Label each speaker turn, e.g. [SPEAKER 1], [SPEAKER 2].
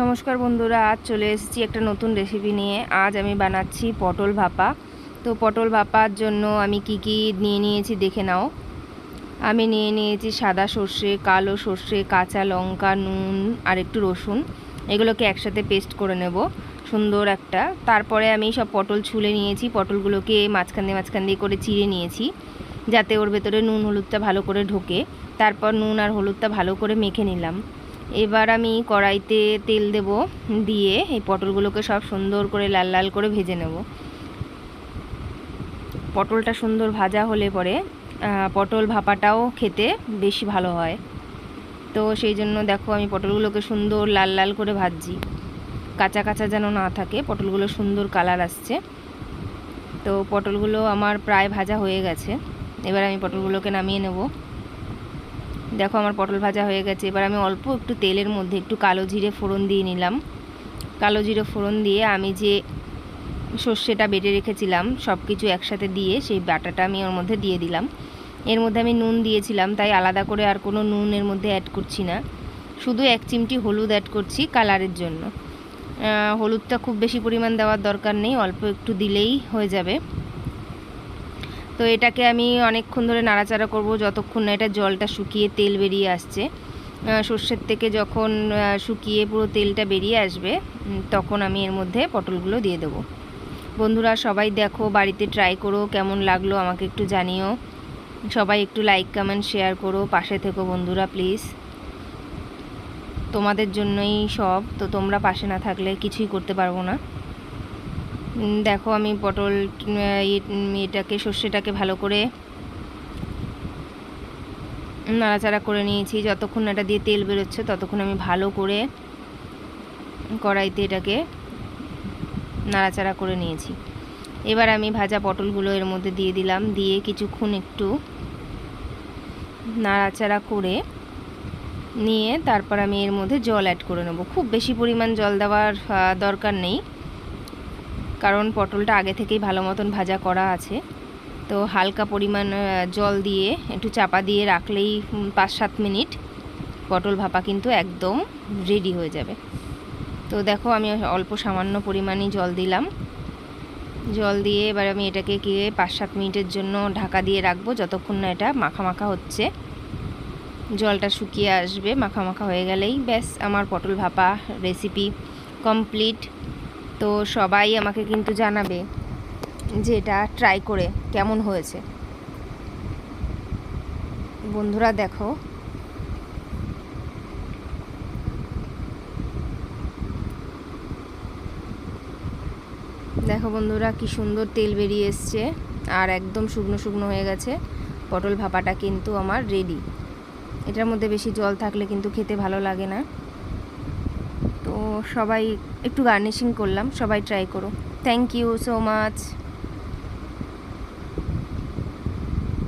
[SPEAKER 1] নমস্কার বন্ধুরা, আজ চলে এসেছি একটা নতুন রেসিপি নিয়ে। আজ আমি বানাচ্ছি পটল ভাপা। তো পটল ভাপার জন্য আমি কি কি নিয়ে নিয়েছি দেখে নাও। আমি নিয়ে নিয়েছি সাদা সর্ষে, কালো সর্ষে, কাঁচা লঙ্কা, নুন, আর একটু রসুন। এগুলোকে একসাথে পেস্ট করে নেব, সুন্দর একটা। তারপরে আমি সব পটল ছুলে নিয়েছি, পটলগুলোকে মাঝখান দিয়ে মাঝখান দিয়ে করে চিড়ে নিয়েছি, যাতে ওর ভেতরে নুন হলুদটা ভালো করে ঢোকে। তারপর নুন আর হলুদটা ভালো করে মেখে নিলাম। এবার আমি কড়াইতে তেল দেব দিয়ে এই পটলগুলোকে সব সুন্দর করে লাল লাল করে ভেজে নেব। পটলটা সুন্দর ভাজা হলে পরে পটল ভাপাটাও খেতে বেশি ভালো হয়। তো সেই জন্য দেখো আমি পটলগুলোকে সুন্দর লাল লাল করে ভাজছি। কাঁচা কাঁচা যেন না থাকে, পটলগুলো সুন্দর কালার আসছে। তো পটলগুলো আমার প্রায় ভাজা হয়ে গেছে। এবার আমি পটলগুলোকে নামিয়ে নেব। দেখো আমার পটল ভাজা হয়ে গেছে। এবার আমি অল্প একটু তেলের মধ্যে একটু কালো জিরে ফোড়ন দিয়ে নিলাম। কালো জিরে ফোড়ন দিয়ে আমি যে সর্ষেটা বেটে রেখেছিলাম সব কিছু একসাথে দিয়ে সেই বাটাটা আমি ওর মধ্যে দিয়ে দিলাম। এর মধ্যে আমি নুন দিয়েছিলাম, তাই আলাদা করে আর কোনো নুন এর মধ্যে অ্যাড করছি না। শুধু এক চিমটি হলুদ অ্যাড করছি কালারের জন্য। হলুদটা খুব বেশি পরিমাণ দেওয়ার দরকার নেই, অল্প একটু দিলেই হয়ে যাবে। তো এটাকে আমি অনেকক্ষণ ধরে নাড়াচাড়া করব যতক্ষণ না এটা জলটা শুকিয়ে তেল বেরিয়ে আসছে। সর্ষের থেকে যখন শুকিয়ে পুরো তেলটা বেরিয়ে আসবে তখন আমি এর মধ্যে পটলগুলো দিয়ে দেবো। বন্ধুরা, সবাই দেখো, বাড়িতে ট্রাই করো, কেমন লাগল আমাকে একটু জানিও। সবাই একটু লাইক কমেন্ট শেয়ার করো, পাশে থেকো বন্ধুরা প্লিজ তোমাদের জন্যই সব, তো তোমরা পাশে না থাকলে কিছুই করতে পারব না। দেখো আমি পটল এটাকে সর্ষেটাকে ভালো করে নাড়াচাড়া করে নিয়েছি। যতক্ষণ এটা দিয়ে তেল বেরোচ্ছে, ততক্ষণ আমি ভালো করে কড়াইতে এটাকে নাড়াচাড়া করে নিয়েছি। এবার আমি ভাজা পটলগুলো এর মধ্যে দিয়ে দিলাম। দিয়ে কিছুক্ষণ একটু নাড়াচাড়া করে নিয়ে তারপর আমি এর মধ্যে জল অ্যাড করে নেব। খুব বেশি পরিমাণ জল দেওয়ার দরকার নেই। কারণ পটলটা আগে থেকেই ভালো মতন ভাজা করা আছে। তো হালকা পরিমাণ জল দিয়ে একটু চাপা দিয়ে রাখলেই পাঁচ সাত মিনিট পটল ভাপা কিন্তু একদম রেডি হয়ে যাবে। তো দেখো আমি অল্প সামান্য পরিমাণই জল দিলাম। জল দিয়ে এবার আমি এটাকে গিয়ে পাঁচ সাত মিনিটের জন্য ঢাকা দিয়ে রাখব যতক্ষণ না এটা মাখা মাখা হচ্ছে। জলটা শুকিয়ে আসবে মাখা মাখা হয়ে গেলেই ব্যাস, আমার পটল ভাপা রেসিপি কমপ্লিট তো সবাই আমাকে কিন্তু জানাবে যে এটা ট্রাই করে কেমন হয়েছে। বন্ধুরা দেখো। দেখো বন্ধুরা কি সুন্দর তেল বেরিয়ে এসছে আর একদম শুকনো শুকনো হয়ে গেছে। পটল ভাপাটা কিন্তু আমার রেডি এটার মধ্যে বেশি জল থাকলে কিন্তু খেতে ভালো লাগে না। সবাই একটু গার্নিশিং করলাম সবাই ট্রাই করো। Thank you so much